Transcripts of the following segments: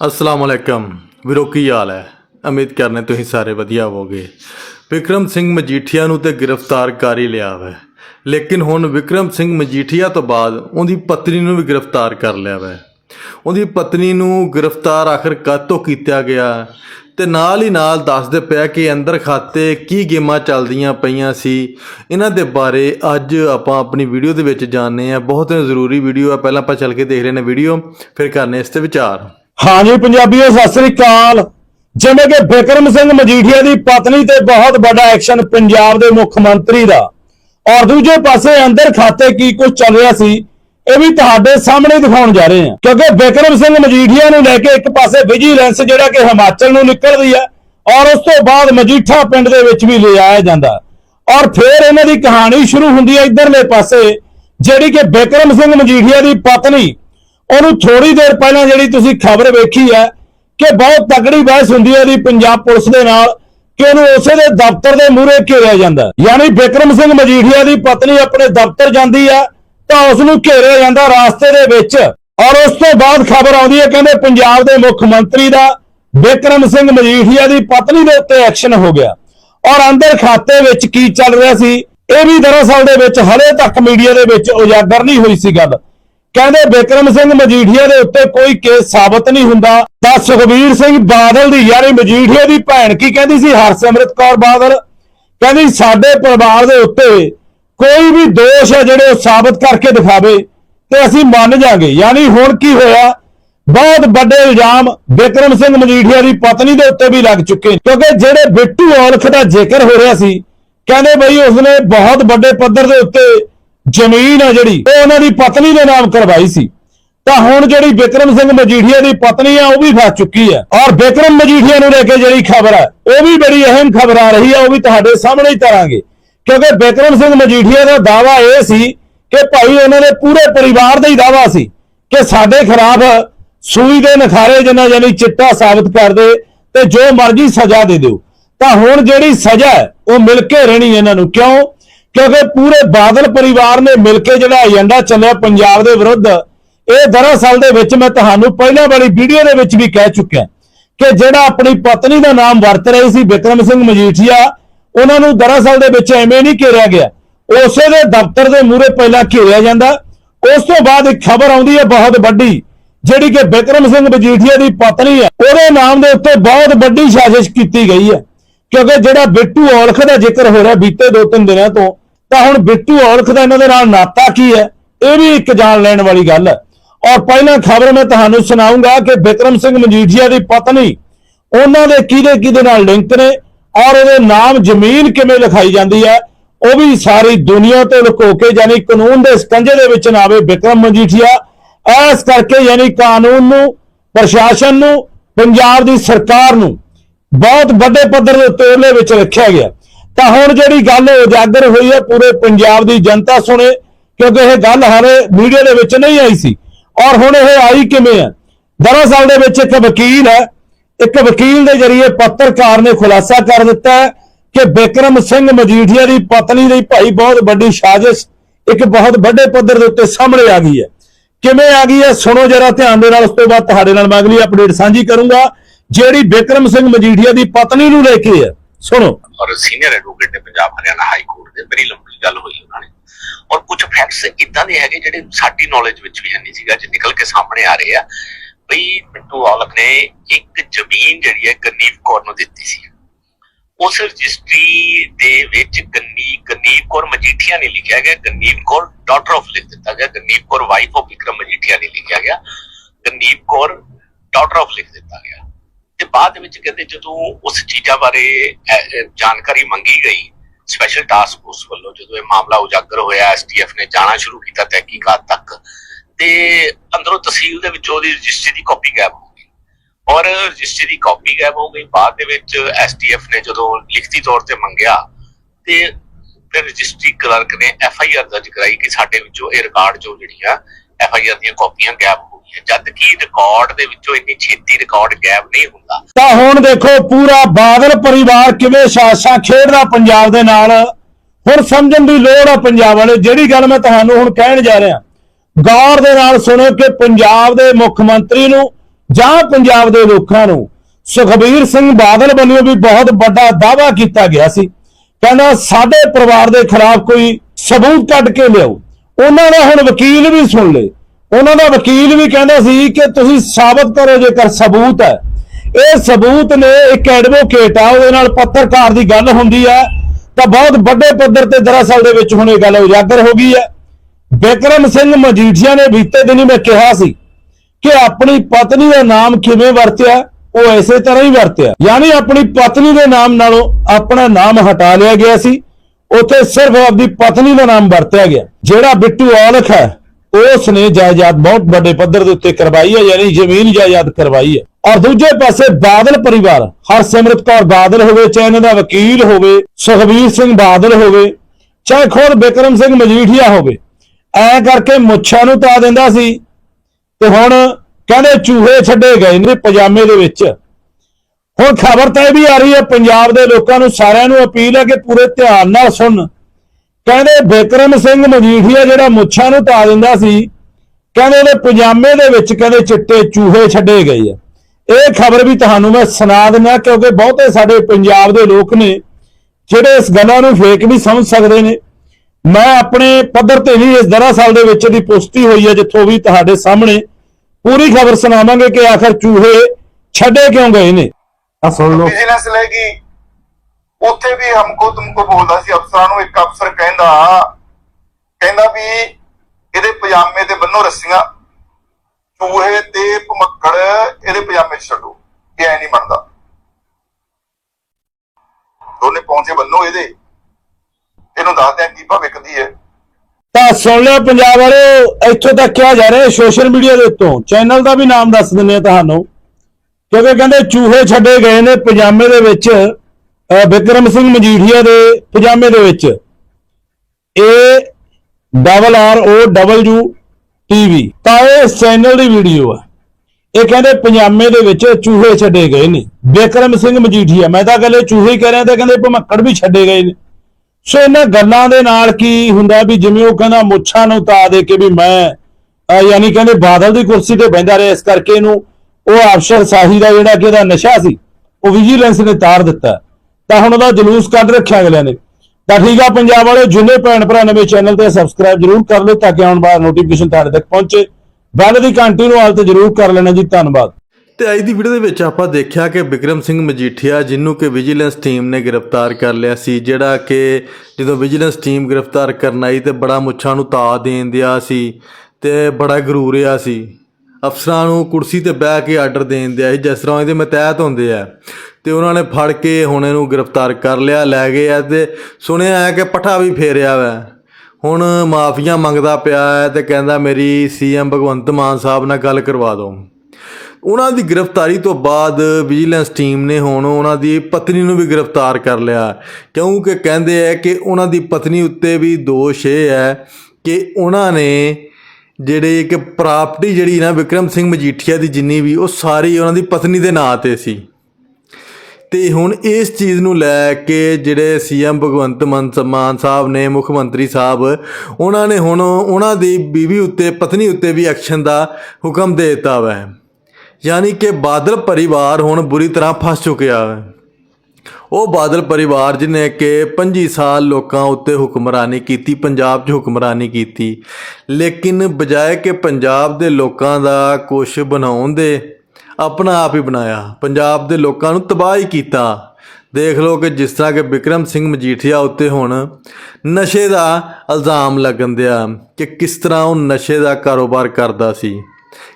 ਅਸਲਾਮ ਅਲੈਕਮ। ਵੀਰੋ, ਕੀ ਹਾਲ ਹੈ? ਉਮੀਦ ਕਰਨੇ ਤੁਸੀਂ ਸਾਰੇ ਵਧੀਆ ਹੋਵੋਗੇ। ਵਿਕਰਮ ਸਿੰਘ ਮਜੀਠੀਆ ਨੂੰ ਤੇ ਗ੍ਰਿਫਤਾਰ ਕਰ ਹੀ ਲਿਆ ਵੈ। ਲੇਕਿਨ ਹੁਣ ਵਿਕਰਮ ਸਿੰਘ ਮਜੀਠੀਆ ਤੋਂ ਬਾਅਦ ਉਹਦੀ ਪਤਨੀ ਨੂੰ ਵੀ ਗ੍ਰਿਫਤਾਰ ਕਰ ਲਿਆ ਵੈ। ਉਹਦੀ ਪਤਨੀ ਨੂੰ ਗ੍ਰਿਫਤਾਰ ਆਖਰ ਕਦ ਤੋਂ ਕੀਤਾ ਗਿਆ? ਤੇ ਨਾਲ ਹੀ ਨਾਲ ਦੱਸਦੇ ਪਿਆ ਕਿ ਅੰਦਰ ਖਾਤੇ ਕੀ ਗੇਮਾਂ ਚੱਲਦੀਆਂ ਪਈਆਂ ਸੀ। ਇਹਨਾਂ ਦੇ ਬਾਰੇ ਅੱਜ ਆਪਾਂ ਆਪਣੀ ਵੀਡੀਓ ਦੇ ਵਿੱਚ ਜਾਣਨੇ ਆ ਬਹੁਤ ਜ਼ਰੂਰੀ ਵੀਡੀਓ ਹੈ ਪਹਿਲਾਂ ਆਪਾਂ ਚੱਲ ਕੇ ਦੇਖ ਰਹੇ ਨੇ ਵੀਡੀਓ, ਫਿਰ ਕਰਨੇ ਇਸ ਤੇ ਵਿਚਾਰ। ਹਾਂਜੀ ਪੰਜਾਬੀਓ, ਸਤਿ ਸ੍ਰੀ ਅਕਾਲ। ਜਿਵੇਂ ਕਿ ਬਿਕਰਮ ਸਿੰਘ ਮਜੀਠੀਆ ਦੀ ਪਤਨੀ ਤੇ ਬਹੁਤ ਵੱਡਾ ਐਕਸ਼ਨ ਪੰਜਾਬ ਦੇ ਮੁੱਖ ਮੰਤਰੀ ਦਾ। ਔਰ ਦੂਜੇ ਪਾਸੇ ਅੰਦਰ ਖਾਤੇ ਕੀ ਕੁਝ ਚੱਲ ਰਿਹਾ ਸੀ, ਇਹ ਵੀ ਤੁਹਾਡੇ ਸਾਹਮਣੇ ਦਿਖਾਉਣ ਜਾ ਰਹੇ ਹਾਂ। ਕਿਉਂਕਿ ਬਿਕਰਮ ਸਿੰਘ ਮਜੀਠੀਆ ਨੂੰ ਲੈ ਕੇ ਇੱਕ ਪਾਸੇ ਵਿਜੀਲੈਂਸ ਜਿਹੜਾ ਕਿ ਹਿਮਾਚਲ ਨੂੰ ਨਿਕਲਦੀ ਹੈ, ਔਰ ਉਸ ਤੋਂ ਬਾਅਦ ਮਜੀਠਾ ਪਿੰਡ ਦੇ ਵਿੱਚ ਵੀ ਲਿਆਇਆ ਜਾਂਦਾ ਔਰ ਫਿਰ ਇਹਨਾਂ ਦੀ ਕਹਾਣੀ ਸ਼ੁਰੂ ਹੁੰਦੀ ਹੈ ਇਧਰਲੇ ਪਾਸੇ, ਜਿਹੜੀ ਕਿ ਬਿਕਰਮ ਸਿੰਘ ਮਜੀਠੀਆ ਦੀ ਪਤਨੀ ਉਹਨੂੰ ਥੋੜੀ ਦੇਰ ਪਹਿਲਾਂ ਜਿਹੜੀ ਤੁਸੀਂ ਖਬਰ ਵੇਖੀ ਹੈ ਕਿ ਬਹੁਤ ਤਕੜੀ ਬਹਿਸ ਹੁੰਦੀ ਹੈ ਦੀ ਪੰਜਾਬ ਪੁਲਿਸ ਦੇ ਨਾਲ, ਕਿ ਉਹਨੂੰ ਉਸੇ ਦੇ ਦਫ਼ਤਰ ਦੇ ਮੂਹਰੇ ਘੇਰਿਆ ਜਾਂਦਾ ਯਾਨੀ ਬਿਕਰਮ ਸਿੰਘ ਮਜੀਠੀਆ ਦੀ ਪਤਨੀ ਆਪਣੇ ਦਫ਼ਤਰ ਜਾਂਦੀ ਹੈ ਤਾਂ ਉਸ ਨੂੰ ਘੇਰਿਆ ਜਾਂਦਾ ਰਾਸਤੇ ਦੇ ਵਿੱਚ। ਔਰ ਉਸ ਤੋਂ ਬਾਅਦ ਖਬਰ ਆਉਂਦੀ ਹੈ ਕਹਿੰਦੇ ਪੰਜਾਬ ਦੇ ਮੁੱਖ ਮੰਤਰੀ ਦਾ ਬਿਕਰਮ ਸਿੰਘ ਮਜੀਠੀਆ ਦੀ ਪਤਨੀ ਦੇ ਉੱਤੇ ਐਕਸ਼ਨ ਹੋ ਗਿਆ। ਔਰ ਅੰਦਰ ਖਾਤੇ ਵਿੱਚ ਕੀ ਚੱਲ ਰਿਹਾ ਸੀ, ਇਹ ਵੀ ਦਰਅਸਲ ਦੇ ਵਿੱਚ ਹਲੇ ਤੱਕ ਮੀਡੀਆ ਦੇ ਵਿੱਚ ਉਜਾਗਰ ਨਹੀਂ ਹੋਈ ਸੀ ਗੱਲ। ਕਹਿੰਦੇ ਬਿਕਰਮ ਸਿੰਘ ਮਜੀਠੀਆ ਦੇ ਉੱਤੇ ਕੋਈ ਕੇਸ ਸਾਬਤ ਨਹੀਂ ਹੁੰਦਾ। ਤਾਂ ਸੁਖਬੀਰ ਸਿੰਘ ਬਾਦਲ ਦੀ ਯਾਨੀ ਮਜੀਠੀਆ ਦੀ ਭੈਣ ਕੀ ਕਹਿੰਦੀ ਸੀ? ਹਰਸਿਮਰਤ ਕੌਰ ਬਾਦਲ। ਕਹਿੰਦੀ ਸਾਡੇ ਪਰਿਵਾਰ ਦੇ ਉੱਤੇ ਕੋਈ ਵੀ ਦੋਸ਼ ਹੈ ਜਿਹੜੇ ਉਹ ਸਾਬਤ ਕਰਕੇ ਦਿਖਾਵੇ, ਤੇ ਅਸੀਂ ਮੰਨ ਜਾਗੇ। ਯਾਨੀ ਹੁਣ ਕੀ ਹੋਇਆ? ਬਹੁਤ ਵੱਡੇ ਇਲਜ਼ਾਮ ਬਿਕਰਮ ਸਿੰਘ ਮਜੀਠੀਆ ਦੀ ਪਤਨੀ ਦੇ ਉੱਤੇ ਵੀ ਲੱਗ ਚੁੱਕੇ ਕਿਉਂਕਿ ਜਿਹੜੇ ਬਿੱਟੂ ਔਲਖ ਦਾ ਜ਼ਿਕਰ ਹੋ ਰਿਹਾ ਸੀ, ਕਹਿੰਦੇ ਬਈ ਉਸਨੇ ਬਹੁਤ ਵੱਡੇ ਪੱਧਰ ਦੇ ਉੱਤੇ ਜ਼ਮੀਨ ਆ ਜਿਹੜੀ, ਉਹ ਉਹਨਾਂ ਦੀ ਪਤਨੀ ਦੇ ਨਾਮ ਕਰਵਾਈ ਸੀ। ਤਾਂ ਹੁਣ ਜਿਹੜੀ ਬਿਕਰਮ ਸਿੰਘ ਮਜੀਠੀਆ ਦੀ ਪਤਨੀ ਆ, ਉਹ ਵੀ ਫਸ ਚੁੱਕੀ ਹੈ। ਔਰ ਬਿਕਰਮ ਮਜੀਠੀਆ ਨੂੰ ਲੈ ਕੇ ਜਿਹੜੀ ਖਬਰ ਹੈ ਉਹ ਵੀ ਬੜੀ ਅਹਿਮ ਖਬਰ ਆ ਰਹੀ ਹੈ ਉਹ ਵੀ ਤੁਹਾਡੇ ਸਾਹਮਣੇ ਹੀ ਤਰਾਂਗੇ ਕਿਉਂਕਿ ਬਿਕਰਮ ਸਿੰਘ ਮਜੀਠੀਆ ਦਾ ਦਾਵਾ ਇਹ ਸੀ ਕਿ ਭਾਈ ਉਹਨਾਂ ਦੇ ਪੂਰੇ ਪਰਿਵਾਰ ਦਾ ਹੀ ਦਾਵਾ ਸੀ ਕਿ ਸਾਡੇ ਖਿਲਾਫ ਸੂਈ ਦੇ ਨਖਾਰੇ ਜਿੰਨਾ ਯਾਨੀ ਚਿੱਟਾ ਸਾਬਤ ਕਰ ਦੇ ਤੇ ਜੋ ਮਰਜ਼ੀ ਸਜ਼ਾ ਦੇ ਦਿਓ। ਤਾਂ ਹੁਣ ਜਿਹੜੀ ਸਜ਼ਾ ਹੈ, ਉਹ ਮਿਲ ਕੇ ਰਹਿਣੀ ਇਹਨਾਂ ਨੂੰ। ਕਿਉਂ? ਕਿਉਂਕਿ ਪੂਰੇ ਬਾਦਲ ਪਰਿਵਾਰ ਨੇ ਮਿਲ ਕੇ ਜਿਹੜਾ ਏਜੰਡਾ ਚੱਲਿਆ ਪੰਜਾਬ ਦੇ ਵਿਰੁੱਧ, ਇਹ ਦਰਅਸਲ ਦੇ ਵਿੱਚ ਮੈਂ ਤੁਹਾਨੂੰ ਪਹਿਲਾਂ ਵਾਲੀ ਵੀਡੀਓ ਦੇ ਵਿੱਚ ਵੀ ਕਹਿ ਚੁੱਕਿਆ ਕਿ ਜਿਹੜਾ ਆਪਣੀ ਪਤਨੀ ਦਾ ਨਾਮ ਵਰਤ ਰਹੇ ਸੀ ਬਿਕਰਮ ਸਿੰਘ ਮਜੀਠੀਆ, ਉਹਨਾਂ ਨੂੰ ਦਰਅਸਲ ਦੇ ਵਿੱਚ ਐਵੇਂ ਨਹੀਂ ਘੇਰਿਆ ਗਿਆ। ਉਸੇ ਦੇ ਦਫ਼ਤਰ ਦੇ ਮੂਹਰੇ ਪਹਿਲਾਂ ਘੇਰਿਆ ਜਾਂਦਾ। ਉਸ ਤੋਂ ਬਾਅਦ ਇੱਕ ਖਬਰ ਆਉਂਦੀ ਹੈ ਬਹੁਤ ਵੱਡੀ, ਜਿਹੜੀ ਕਿ ਬਿਕਰਮ ਸਿੰਘ ਮਜੀਠੀਆ ਦੀ ਪਤਨੀ ਹੈ। ਉਹਦੇ ਨਾਮ ਦੇ ਉੱਤੇ ਬਹੁਤ ਵੱਡੀ ਸਾਜ਼ਿਸ਼ ਕੀਤੀ ਗਈ ਹੈ। ਕਿਉਂਕਿ ਜਿਹੜਾ ਬਿੱਟੂ ਔਲਖ ਦਾ ਜ਼ਿਕਰ ਹੋ ਰਿਹਾ ਬੀਤੇ ਦੋ ਤਿੰਨ ਦਿਨਾਂ ਤੋਂ ਤਾਂ ਹੁਣ ਬਿੱਟੂ ਔਲਖ ਦਾ ਇਹਨਾਂ ਦੇ ਨਾਲ ਨਾਤਾ ਕੀ ਹੈ? ਇਹ ਵੀ ਇੱਕ ਜਾਣ ਲੈਣ ਵਾਲੀ ਗੱਲ ਹੈ। ਔਰ ਪਹਿਲਾਂ ਖਬਰ ਮੈਂ ਤੁਹਾਨੂੰ ਸੁਣਾਉਂਗਾ ਕਿ ਬਿਕਰਮ ਸਿੰਘ ਮਜੀਠੀਆ ਦੀ ਪਤਨੀ, ਉਹਨਾਂ ਦੇ ਕਿਹਦੇ ਕਿਹਦੇ ਨਾਲ ਲਿੰਕ ਨੇ ਔਰ ਉਹਦੇ ਨਾਮ ਜ਼ਮੀਨ ਕਿਵੇਂ ਲਿਖਾਈ ਜਾਂਦੀ ਹੈ, ਉਹ ਵੀ ਸਾਰੀ ਦੁਨੀਆ ਤੋਂ ਲੁਕੋ ਕੇ ਯਾਨੀ ਕਾਨੂੰਨ ਦੇ ਸਕੰਜੇ ਦੇ ਵਿੱਚ ਨਾ ਆਵੇ ਬਿਕਰਮ ਮਜੀਠੀਆ। ਐਸ ਕਰਕੇ ਯਾਨੀ ਕਾਨੂੰਨ ਨੂੰ, ਪ੍ਰਸ਼ਾਸਨ ਨੂੰ, ਪੰਜਾਬ ਦੀ ਸਰਕਾਰ ਨੂੰ ਬਹੁਤ ਵੱਡੇ ਪੱਧਰ ਦੇ ਉੱਤੇ ਉਹਦੇ ਵਿੱਚ ਰੱਖਿਆ ਗਿਆ। ਤਾਂ ਹੁਣ ਜਿਹੜੀ ਗੱਲ ਉਜਾਗਰ ਹੋਈ ਹੈ, ਪੂਰੇ ਪੰਜਾਬ ਦੀ ਜਨਤਾ ਸੁਣੇ, ਕਿਉਂਕਿ ਇਹ ਗੱਲ ਹਾਲੇ ਮੀਡੀਆ ਦੇ ਵਿੱਚ ਨਹੀਂ ਆਈ ਸੀ। ਔਰ ਹੁਣ ਇਹ ਆਈ ਕਿਵੇਂ ਹੈ? ਦਰਅਸਲ ਦੇ ਵਿੱਚ ਇੱਕ ਵਕੀਲ ਹੈ, ਇੱਕ ਵਕੀਲ ਦੇ ਜਰੀਏ ਪੱਤਰਕਾਰ ਨੇ ਖੁਲਾਸਾ ਕਰ ਦਿੱਤਾ ਹੈ ਕਿ ਬਿਕਰਮ ਸਿੰਘ ਮਜੀਠੀਆ ਦੀ ਪਤਨੀ ਦੀ ਭਾਈ ਬਹੁਤ ਵੱਡੀ ਸਾਜ਼ਿਸ਼ ਇੱਕ ਬਹੁਤ ਵੱਡੇ ਪੱਧਰ ਦੇ ਉੱਤੇ ਸਾਹਮਣੇ ਆ ਗਈ ਹੈ। ਕਿਵੇਂ ਆ ਗਈ ਹੈ? ਸੁਣੋ ਜਰਾ ਧਿਆਨ ਦੇ ਨਾਲ, ਉਸ ਤੋਂ ਬਾਅਦ ਤੁਹਾਡੇ ਨਾਲ ਮੈਂ ਅਗਲੀ ਅਪਡੇਟ ਸਾਂਝੀ ਕਰੂੰਗਾ। ਜਿਹੜੀ ਬਿਕਰਮ ਸਿੰਘ ਮਜੀਠੀਆ ਦੀ ਪਤਨੀ ਨੂੰ ਲੈ ਕੇ ਹੈ ਸੁਣੋ। ਔਰ ਸੀਨੀਅਰ ਐਡਵੋਕੇਟ ਨੇ ਪੰਜਾਬ ਹਰਿਆਣਾ ਹਾਈ ਕੋਰਟ ਦੇ ਬੜੀ ਲੰਬੀ ਗੱਲ ਹੋਈ ਉਹਨਾਂ ਨੇ। ਔਰ ਕੁਝ ਫੈਕਟਸ ਇਦਾਂ ਦੇ ਹੈਗੇ ਜਿਹੜੇ ਸਾਡੀ ਨੌਲੇਜ ਵਿੱਚ ਵੀ ਨਹੀਂ ਸੀਗਾ, ਜੇ ਨਿਕਲ ਕੇ ਸਾਹਮਣੇ ਆ ਰਹੇ ਆ। ਬਈ ਬਿੱਟੂ ਔਲਖ ਨੇ ਇੱਕ ਜ਼ਮੀਨ ਜਿਹੜੀ ਹੈ ਗਨੀਵ ਕੌਰ ਨੂੰ ਦਿੱਤੀ ਸੀ। ਉਸ ਰਜਿਸਟਰੀ ਦੇ ਵਿੱਚ ਗੰਨੀ, ਗਨੀਵ ਕੌਰ ਮਜੀਠੀਆ ਨੇ ਲਿਖਿਆ ਗਿਆ, ਗਨੀਵ ਕੌਰ ਡਾਟਰ ਆਫ ਲਿਖ ਦਿੱਤਾ ਗਿਆ, ਗਨੀਵ ਕੌਰ ਵਾਈਫ ਆਫ ਵਿਕਰਮ ਮਜੀਠੀਆ ਨੇ ਲਿਖਿਆ ਗਿਆ, ਗਨੀਵ ਕੌਰ ਡਾਟਰ ਆਫ ਲਿਖ ਦਿੱਤਾ ਗਿਆ। ਵਿੱਚ ਕਹਿੰਦੇ ਜਦੋਂ ਉਸ ਚੀਜ਼ਾਂ ਬਾਰੇ ਜਾਣਕਾਰੀ ਮੰਗੀ ਗਈ ਸਪੈਸ਼ਲ ਟਾਸਕ ਫੋਰਸ ਵੱਲੋਂ ਜਦੋਂ ਇਹ ਮਾਮਲਾ ਉਜਾਗਰ ਹੋਇਆ ਐਸਟੀਐਫ ਨੇ ਜਾਣਾ ਸ਼ੁਰੂ ਕੀਤਾ ਤਹਿਕੀਕਾਤ ਤੱਕ, ਤੇ ਅੰਦਰੋਂ ਤਹਿਸੀਲ ਦੇ ਵਿੱਚ ਉਹਦੀ ਰਜਿਸਟਰੀ ਦੀ ਕਾਪੀ ਗਾਇਬ ਹੋ ਗਈ। ਔਰ ਰਜਿਸਟਰੀ ਦੀ ਕਾਪੀ ਗਾਇਬ ਹੋ ਗਈ, ਬਾਅਦ ਦੇ ਵਿੱਚ ਐਸਟੀਐਫ ਨੇ ਜਦੋਂ ਲਿਖਤੀ ਤੌਰ ਤੇ ਮੰਗਿਆ, ਤੇ ਫਿਰ ਰਜਿਸਟਰੀ ਕਲਰਕ ਨੇ ਐਫ ਆਈ ਆਰ ਦਰਜ ਕਰਾਈ ਕਿ ਸਾਡੇ ਵਿੱਚੋਂ ਇਹ ਰਿਕਾਰਡ ਜੋ ਜਿਹੜੀਆਂ ਐਫ ਆਈ ਆਰ ਦੀਆਂ ਕਾਪੀਆਂ ਗਾਇਬ ਹੋ ਗਈਆਂ ਜਦ ਕਿ ਰਿਕਾਰਡ ਦੇ ਵਿੱਚੋਂ ਇੰਨੀ ਛੇਤੀ ਰਿਕਾਰਡ ਗਾਇਬ ਨਹੀਂ ਹੁੰਦਾ। ਤਾਂ ਹੁਣ ਦੇਖੋ, ਪੂਰਾ ਬਾਦਲ ਪਰਿਵਾਰ ਕਿਵੇਂ ਸ਼ਾਸਾ ਖੇਡਦਾ ਪੰਜਾਬ ਦੇ ਨਾਲ। ਹੁਣ ਸਮਝਣ ਦੀ ਲੋੜ ਆ ਪੰਜਾਬ ਵਾਲੇ ਜਿਹੜੀ ਗੱਲ ਮੈਂ ਤੁਹਾਨੂੰ ਹੁਣ ਕਹਿਣ ਜਾ ਰਿਹਾ, ਗੌਰ ਦੇ ਨਾਲ ਸੁਣੋ ਕਿ ਪੰਜਾਬ ਦੇ ਮੁੱਖ ਮੰਤਰੀ ਨੂੰ ਜਾਂ ਪੰਜਾਬ ਦੇ ਲੋਕਾਂ ਨੂੰ ਸੁਖਬੀਰ ਸਿੰਘ ਬਾਦਲ ਵੱਲੋਂ ਵੀ ਬਹੁਤ ਵੱਡਾ ਦਾਅਵਾ ਕੀਤਾ ਗਿਆ ਸੀ। ਕਹਿੰਦਾ, ਸਾਡੇ ਪਰਿਵਾਰ ਦੇ ਖਿਲਾਫ ਕੋਈ ਸਬੂਤ ਕੱਢ ਕੇ ਲਿਆਓ। ਉਹਨਾਂ ਨੇ ਹੁਣ ਵਕੀਲ ਵੀ ਸੁਣ ਲਏ। ਉਹਨਾਂ ਦਾ ਵਕੀਲ ਵੀ ਕਹਿੰਦਾ ਸੀ ਕਿ ਤੁਸੀਂ ਸਾਬਤ ਕਰੋ ਜੇਕਰ ਸਬੂਤ ਹੈ। ਇਹ ਸਬੂਤ ਨੇ ਇੱਕ ਐਡਵੋਕੇਟ ਆ, ਉਹਦੇ ਨਾਲ ਪੱਤਰਕਾਰ ਦੀ ਗੱਲ ਹੁੰਦੀ ਹੈ। ਤਾਂ ਬਹੁਤ ਵੱਡੇ ਪੱਧਰ ਤੇ ਦਰਅਸਲ ਦੇ ਵਿੱਚ ਹੁਣ ਇਹ ਗੱਲ ਉਜਾਗਰ ਹੋ ਗਈ ਹੈ। ਬਿਕਰਮ ਸਿੰਘ ਮਜੀਠੀਆ ਨੇ ਬੀਤੇ ਦਿਨੀ ਮੈਂ ਕਿਹਾ ਸੀ ਕਿ ਆਪਣੀ ਪਤਨੀ ਦਾ ਨਾਮ ਕਿਵੇਂ ਵਰਤਿਆ, ਉਹ ਐਸੇ ਤਰ੍ਹਾਂ ਹੀ ਵਰਤਿਆ। ਯਾਨੀ ਆਪਣੀ ਪਤਨੀ ਦੇ ਨਾਮ ਨਾਲੋਂ ਆਪਣਾ ਨਾਮ ਹਟਾ ਲਿਆ ਗਿਆ ਸੀ। ਉੱਥੇ ਸਿਰਫ ਆਪਣੀ ਪਤਨੀ ਦਾ ਨਾਮ ਵਰਤਿਆ ਗਿਆ, ਜਿਹੜਾ ਬਿੱਟੂ ਔਲਖ ਹੈ। ਉਸ ਨੇ ਜਾਇਦਾਦ ਬਹੁਤ ਵੱਡੇ ਪੱਧਰ ਦੇ ਉੱਤੇ ਕਰਵਾਈ ਹੈ, ਯਾਨੀ ਜ਼ਮੀਨ ਜਾਇਦਾਦ ਕਰਵਾਈ ਹੈ। ਔਰ ਦੂਜੇ ਪਾਸੇ ਬਾਦਲ ਪਰਿਵਾਰ, ਹਰਸਿਮਰਤ ਕੌਰ ਬਾਦਲ ਹੋਵੇ, ਚਾਹੇ ਇਹਨਾਂ ਦਾ ਵਕੀਲ ਹੋਵੇ, ਸੁਖਬੀਰ ਸਿੰਘ ਬਾਦਲ ਹੋਵੇ, ਚਾਹੇ ਖੁਦ ਬਿਕਰਮ ਸਿੰਘ ਮਜੀਠੀਆ ਹੋਵੇ, ਐ ਕਰਕੇ ਮੁੱਛਾਂ ਨੂੰ ਤਾ ਦਿੰਦਾ ਸੀ। ਤੇ ਹੁਣ ਕਹਿੰਦੇ ਚੂਹੇ ਛੱਡੇ ਗਏ ਨੇ ਪਜਾਮੇ ਦੇ ਵਿੱਚ। ਹੁਣ ਖਬਰ ਤਾਂ ਇਹ ਵੀ ਆ ਰਹੀ ਹੈ, ਪੰਜਾਬ ਦੇ ਲੋਕਾਂ ਨੂੰ ਸਾਰਿਆਂ ਨੂੰ ਅਪੀਲ ਹੈ ਕਿ ਪੂਰੇ ਧਿਆਨ ਨਾਲ ਸੁਣ। ਕਹਿੰਦੇ ਬਿਕਰਮ ਸਿੰਘ ਮਜੀਠੀਆ ਜਿਹੜਾ ਮੁੱਛਾਂ ਨੂੰ ਤਾ ਦਿੰਦਾ ਸੀ ਕਹਿੰਦੇ ਉਹਦੇ ਪਜਾਮੇ ਦੇ ਵਿੱਚ ਕਹਿੰਦੇ ਚਿੱਟੇ ਚੂਹੇ ਛੱਡੇ ਗਏ ਆ। ਇਹ ਖਬਰ ਵੀ ਤੁਹਾਨੂੰ ਮੈਂ ਸੁਣਾ ਦਿੰਦਾ ਕਿਉਂਕਿ ਬਹੁਤੇ ਸਾਡੇ ਪੰਜਾਬ ਦੇ ਲੋਕ ਨੇ ਜਿਹੜੇ ਇਸ ਗੱਲਾਂ ਨੂੰ ਫੇਕ ਵੀ ਸਮਝ ਸਕਦੇ ਨੇ। ਮੈਂ ਆਪਣੇ ਪੱਧਰ ਤੇ ਨਹੀਂ ਇਸ ਦਰਅਸਲ ਦੇ ਵਿੱਚ ਦੀ ਪੁਸ਼ਟੀ ਹੋਈ ਹੈ ਜਿੱਥੋਂ ਵੀ ਤੁਹਾਡੇ ਸਾਹਮਣੇ ਪੂਰੀ ਖਬਰ ਸੁਣਾਵਾਂਗੇ ਕਿ ਆਖਰ ਚੂਹੇ ਛੱਡੇ ਕਿਉਂ ਗਏ ਨੇ। ਆ ਸੁਣ ਲਓ। ਬਿਜ਼ਨਸ ਲੈ ਗਈ। ਉੱਥੇ ਵੀ ਹਮਕੋ ਤੁਮਕੋ ਬੋਲਦਾ ਸੀ, ਅਫਸਰਾਂ ਨੂੰ ਇੱਕ ਅਫਸਰ ਕਹਿੰਦਾ ਕਹਿੰਦਾ ਵੀ ਇਹਦੇ ਪਜਾਮੇ ਤੇ ਬੰਨੋ ਰੱਸੀਆਂ, ਚੂਹੇ ਤੇ ਭਮੱਕੜ ਇਹਦੇ ਪਜਾਮੇ 'ਚ ਛੱਡੋ, ਇਹ ਐ ਨਹੀਂ ਬਣਦਾ। ਦੋਨੇ ਪਹੁੰਚੇ ਬੰਨੋ ਇਹਦੇ। ਇਹਨੂੰ ਦੱਸਦੇ ਆ ਕੀ ਭਾਅ ਵਿਕਦੀ ਹੈ। ਤਾਂ ਸੁਣ ਲਿਆ ਪੰਜਾਬ ਵਾਲੇ, ਇੱਥੋਂ ਤੱਕ ਕਿਹਾ ਜਾ ਰਿਹਾ, ਸੋਸ਼ਲ ਮੀਡੀਆ ਦੇ ਉੱਤੋਂ। ਚੈਨਲ ਦਾ ਵੀ ਨਾਮ ਦੱਸ ਦਿੰਦੇ ਆ ਤੁਹਾਨੂੰ। ਕਿਉਂਕਿ ਕਹਿੰਦੇ ਚੂਹੇ ਛੱਡੇ ਗਏ ਨੇ ਪਜਾਮੇ ਦੇ ਵਿੱਚ। ਅਹ ਬਿਕਰਮ ਸਿੰਘ ਮਜੀਠੀਆ ਦੇ ਪਜਾਮੇ ਦੇ ਵਿੱਚ। ਇਹ double R O double U TV ਤਾਂ ਇਹ ਚੈਨਲ ਦੀ ਵੀਡੀਓ ਆ। ਇਹ ਕਹਿੰਦੇ ਪਜਾਮੇ ਦੇ ਵਿੱਚ ਚੂਹੇ ਛੱਡੇ ਗਏ ਨੇ। ਬਿਕਰਮ ਸਿੰਘ ਮਜੀਠੀਆ, ਮੈਂ ਤਾਂ ਕਹਿੰਦੇ ਚੂਹੇ ਹੀ ਕਹਿ ਰਿਹਾ, ਤੇ ਕਹਿੰਦੇ ਭਮੱਕੜ ਵੀ ਛੱਡੇ ਗਏ ਨੇ। ਸੋ ਇਹਨਾਂ ਗੱਲਾਂ ਦੇ ਨਾਲ ਕੀ ਹੁੰਦਾ ਵੀ ਜਿਵੇਂ ਉਹ ਕਹਿੰਦਾ ਮੁੱਛਾਂ ਨੂੰ ਤਾ ਦੇ ਕੇ ਵੀ ਮੈਂ ਯਾਨੀ ਕਹਿੰਦੇ ਬਾਦਲ ਦੀ ਕੁਰਸੀ ਤੇ ਬੈੰਦਾ ਰਿਹਾ, ਇਸ ਕਰਕੇ ਇਹਨੂੰ ਉਹ ਅਫਸਰ ਸਾਹੀ ਦਾ ਜਿਹੜਾ ਕਿ ਇਹਦਾ ਨਸ਼ਾ ਸੀ, ਉਹ ਵਿਜੀਲੈਂਸ ਨੇ ਤਾਰ ਦਿੱਤਾ। ਤਾਂ ਹੁਣ ਉਹਦਾ ਜਲੂਸ ਕੱਢ ਰੱਖਿਆ ਅਗਲਿਆਂ ਨੇ। ਤਾਂ ਠੀਕ ਆ ਪੰਜਾਬ ਵਾਲੇ, ਜਿੰਨੇ ਭੈਣ ਭਰਾ ਨਵੇਂ ਚੈਨਲ ਤੇ ਸਬਸਕ੍ਰਾਈਬ ਜਰੂਰ ਕਰ ਲਓ ਤਾਂ ਕਿ ਆਉਣ ਬਾਅਦ ਨੋਟੀਫਿਕੇਸ਼ਨ ਤੁਹਾਡੇ ਤੱਕ ਪਹੁੰਚੇ। ਬੈਲ ਦੀ ਘੰਟੀ ਨੂੰ ਹਾਲ ਤੇ ਜਰੂਰ ਕਰ ਲੈਣਾ ਜੀ, ਧੰਨਵਾਦ। ਤੇ ਅੱਜ ਦੀ ਵੀਡੀਓ ਦੇ ਵਿੱਚ ਆਪਾਂ ਦੇਖਿਆ ਕਿ ਬਿਕਰਮ ਸਿੰਘ ਮਜੀਠੀਆ ਜਿਹਨੂੰ ਕਿ ਵਿਜੀਲੈਂਸ ਟੀਮ ਨੇ ਗ੍ਰਿਫਤਾਰ ਕਰ ਲਿਆ ਸੀ, ਜਿਹੜਾ ਕਿ ਜਦੋਂ ਵਿਜੀਲੈਂਸ ਟੀਮ ਗ੍ਰਿਫਤਾਰ ਕਰਨ ਆਈ ਤੇ ਬੜਾ ਮੁੱਛਾਂ ਨੂੰ ਤਾ ਦੇਣ ਦਿਆ ਸੀ ਤੇ ਬੜਾ ਗਰੂਰਿਆ ਸੀ। ਅਫਸਰਾਂ ਨੂੰ ਕੁਰਸੀ ਤੇ ਬਹਿ ਕੇ ਆਰਡਰ ਦੇਣ ਦਿਆ ਸੀ, ਜਿਸ ਤਰ੍ਹਾਂ ਇਹਦੇ ਮਤਹਿਤ ਹੁੰਦੇ ਆ। ਤੇ ਉਹਨਾਂ ਨੇ ਫੜ ਕੇ ਹੁਣ ਇਹਨੂੰ ਗ੍ਰਿਫਤਾਰ ਕਰ ਲਿਆ, ਲੈ ਗਏ ਆ ਤੇ ਸੁਣਿਆ ਹੈ ਕਿ ਪੱਠਾ ਵੀ ਫੇਰਿਆ ਵਾ। ਹੁਣ ਮਾਫੀਆਂ ਮੰਗਦਾ ਪਿਆ ਹੈ ਤੇ ਕਹਿੰਦਾ ਮੇਰੀ ਸੀਐਮ ਭਗਵੰਤ ਮਾਨ ਸਾਹਿਬ ਨਾਲ ਗੱਲ ਕਰਵਾ ਦਿਓ। ਉਹਨਾਂ ਦੀ ਗ੍ਰਿਫਤਾਰੀ ਤੋਂ ਬਾਅਦ ਵਿਜੀਲੈਂਸ ਟੀਮ ਨੇ ਹੁਣ ਉਹਨਾਂ ਦੀ ਪਤਨੀ ਨੂੰ ਵੀ ਗ੍ਰਿਫਤਾਰ ਕਰ ਲਿਆ। ਕਿਉਂਕਿ ਕਹਿੰਦੇ ਆ ਕਿ ਉਹਨਾਂ ਦੀ ਪਤਨੀ ਉੱਤੇ ਵੀ ਦੋਸ਼ ਇਹ ਹੈ ਕਿ ਉਹਨਾਂ ਨੇ ਜਿਹੜੇ ਇੱਕ ਪ੍ਰਾਪਰਟੀ ਜਿਹੜੀ ਨਾ ਵਿਕਰਮ ਸਿੰਘ ਮਜੀਠੀਆ ਦੀ ਜਿੰਨੀ ਵੀ, ਉਹ ਸਾਰੀ ਉਹਨਾਂ ਦੀ ਪਤਨੀ ਦੇ ਨਾਂ ਤੇ ਸੀ। ਤੇ ਹੁਣ ਇਸ ਚੀਜ਼ ਨੂੰ ਲੈ ਕੇ ਜਿਹੜੇ ਸੀਐਮ ਭਗਵੰਤ ਮਾਨ ਮਾਨ ਸਾਹਿਬ ਨੇ, ਮੁੱਖ ਮੰਤਰੀ ਸਾਹਿਬ, ਉਹਨਾਂ ਨੇ ਹੁਣ ਉਹਨਾਂ ਦੀ ਬੀਵੀ ਉੱਤੇ, ਪਤਨੀ ਉੱਤੇ ਵੀ ਐਕਸ਼ਨ ਦਾ ਹੁਕਮ ਦੇ ਦਿੱਤਾ ਵੈ। ਯਾਨੀ ਕਿ ਬਾਦਲ ਪਰਿਵਾਰ ਹੁਣ ਬੁਰੀ ਤਰ੍ਹਾਂ ਫਸ ਚੁੱਕਿਆ ਹੈ ਉਹ ਬਾਦਲ ਪਰਿਵਾਰ ਜਿਹਨੇ ਕਿ 25 ਸਾਲ ਲੋਕਾਂ ਉੱਤੇ ਹੁਕਮਰਾਨੀ ਕੀਤੀ, ਪੰਜਾਬ 'ਚ ਹੁਕਮਰਾਨੀ ਕੀਤੀ। ਲੇਕਿਨ ਬਜਾਏ ਕਿ ਪੰਜਾਬ ਦੇ ਲੋਕਾਂ ਦਾ ਕੁਝ ਬਣਾਉਣ ਦੇ ਆਪਣਾ ਆਪ ਹੀ ਬਣਾਇਆ। ਪੰਜਾਬ ਦੇ ਲੋਕਾਂ ਨੂੰ ਤਬਾਹ ਹੀ ਕੀਤਾ। ਦੇਖ ਲਓ ਕਿ ਜਿਸ ਤਰ੍ਹਾਂ ਕਿ ਬਿਕਰਮ ਸਿੰਘ ਮਜੀਠੀਆ ਉੱਤੇ ਹੁਣ ਨਸ਼ੇ ਦਾ ਇਲਜ਼ਾਮ ਲੱਗਣ ਦਿਆ ਕਿ ਕਿਸ ਤਰ੍ਹਾਂ ਉਹ ਨਸ਼ੇ ਦਾ ਕਾਰੋਬਾਰ ਕਰਦਾ ਸੀ,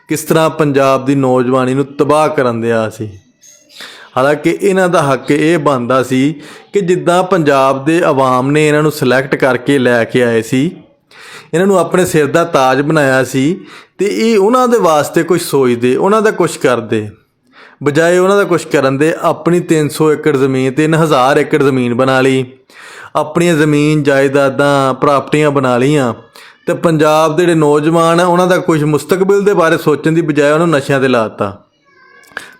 ਕਿਸ ਤਰ੍ਹਾਂ ਪੰਜਾਬ ਦੀ ਨੌਜਵਾਨੀ ਨੂੰ ਤਬਾਹ ਕਰਨ ਦਿਆ ਸੀ। ਹਾਲਾਂਕਿ ਇਹਨਾਂ ਦਾ ਹੱਕ ਇਹ ਬਣਦਾ ਸੀ ਕਿ ਜਿੱਦਾਂ ਪੰਜਾਬ ਦੇ ਆਵਾਮ ਨੇ ਇਹਨਾਂ ਨੂੰ ਸਿਲੈਕਟ ਕਰਕੇ ਲੈ ਕੇ ਆਏ ਸੀ, ਇਹਨਾਂ ਨੂੰ ਆਪਣੇ ਸਿਰ ਦਾ ਤਾਜ ਬਣਾਇਆ ਸੀ ਤੇ ਇਹ ਉਹਨਾਂ ਦੇ ਵਾਸਤੇ ਕੁਝ ਸੋਚਦੇ, ਉਹਨਾਂ ਦਾ ਕੁਝ ਕਰਦੇ। ਬਜਾਏ ਉਹਨਾਂ ਦਾ ਕੁਝ ਕਰਨ ਦੇ ਆਪਣੀ 300 ਏਕੜ ਜ਼ਮੀਨ 3000 ਏਕੜ ਜ਼ਮੀਨ ਬਣਾ ਲਈ, ਆਪਣੀਆਂ ਜ਼ਮੀਨ ਜਾਇਦਾਦਾਂ ਪ੍ਰਾਪਰਟੀਆਂ ਬਣਾ ਲਈਆਂ ਤੇ ਪੰਜਾਬ ਦੇ ਜਿਹੜੇ ਨੌਜਵਾਨ ਆ, ਉਹਨਾਂ ਦਾ ਕੁਝ ਮੁਸਤਕਬਲ ਦੇ ਬਾਰੇ ਸੋਚਣ ਦੀ ਬਜਾਏ ਉਹਨੂੰ ਨਸ਼ਿਆਂ ਤੇ ਲਾਤਾ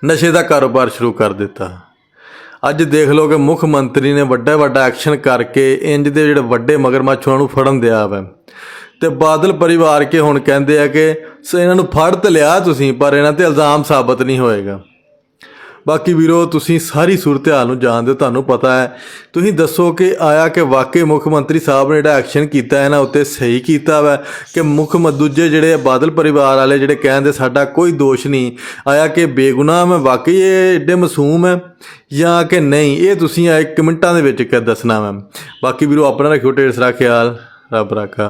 ਨਸ਼ੇ ਦਾ ਕਾਰੋਬਾਰ ਸ਼ੁਰੂ ਕਰ ਦਿੱਤਾ। ਅੱਜ ਦੇਖ ਲਓ ਕਿ ਮੁੱਖ ਮੰਤਰੀ ਨੇ ਵੱਡਾ ਵੱਡਾ ਐਕਸ਼ਨ ਕਰਕੇ ਇੰਜ ਦੇ ਜਿਹੜੇ ਵੱਡੇ ਮਗਰਮੱਛ ਉਹਨਾਂ ਨੂੰ ਫੜਨ ਦਿਆ ਵਾ। ਤੇ ਬਾਦਲ ਪਰਿਵਾਰ ਕੇ ਹੁਣ ਕਹਿੰਦੇ ਆ ਕਿ ਇਹਨਾਂ ਨੂੰ ਫੜ ਤੇ ਲਿਆ ਤੁਸੀਂ, ਪਰ ਇਹਨਾਂ ਤੇ ਇਲਜ਼ਾਮ ਸਾਬਤ ਨਹੀਂ ਹੋਏਗਾ। ਬਾਕੀ ਵੀਰੋ, ਤੁਸੀਂ ਸਾਰੀ ਸੂਰਤ-ਹਾਲ ਨੂੰ ਜਾਣਦੇ ਹੋ, ਤੁਹਾਨੂੰ ਪਤਾ ਹੈ। ਤੁਸੀਂ ਦੱਸੋ ਕਿ ਆਇਆ ਕਿ ਵਾਕਈ ਮੁੱਖ ਮੰਤਰੀ ਸਾਹਿਬ ਨੇ ਜਿਹੜਾ ਐਕਸ਼ਨ ਕੀਤਾ ਹੈ ਨਾ ਉੱਤੇ ਸਹੀ ਕੀਤਾ ਵਾ ਕਿ ਮੁੱਖ ਦੂਜੇ ਜਿਹੜੇ ਬਾਦਲ ਪਰਿਵਾਰ ਵਾਲੇ ਜਿਹੜੇ ਕਹਿੰਦੇ ਸਾਡਾ ਕੋਈ ਦੋਸ਼ ਨਹੀਂ। ਆਇਆ ਕਿ ਬੇਗੁਨਾਹ ਮੈਂ ਵਾਕਈ ਇਹ ਏਡੇ ਮਾਸੂਮ ਹੈ ਜਾਂ ਕਿ ਨਹੀਂ, ਇਹ ਤੁਸੀਂ ਆ ਇੱਕ ਮਿੰਟਾਂ ਦੇ ਵਿੱਚ ਕਿ ਦੱਸਣਾ ਵਾ। ਬਾਕੀ ਵੀਰੋ, ਆਪਣਾ ਰੱਖਿਓ ਢੇਰ ਸਾਰਾ ਖਿਆਲ। ਰੱਬ ਰਾਖਾ।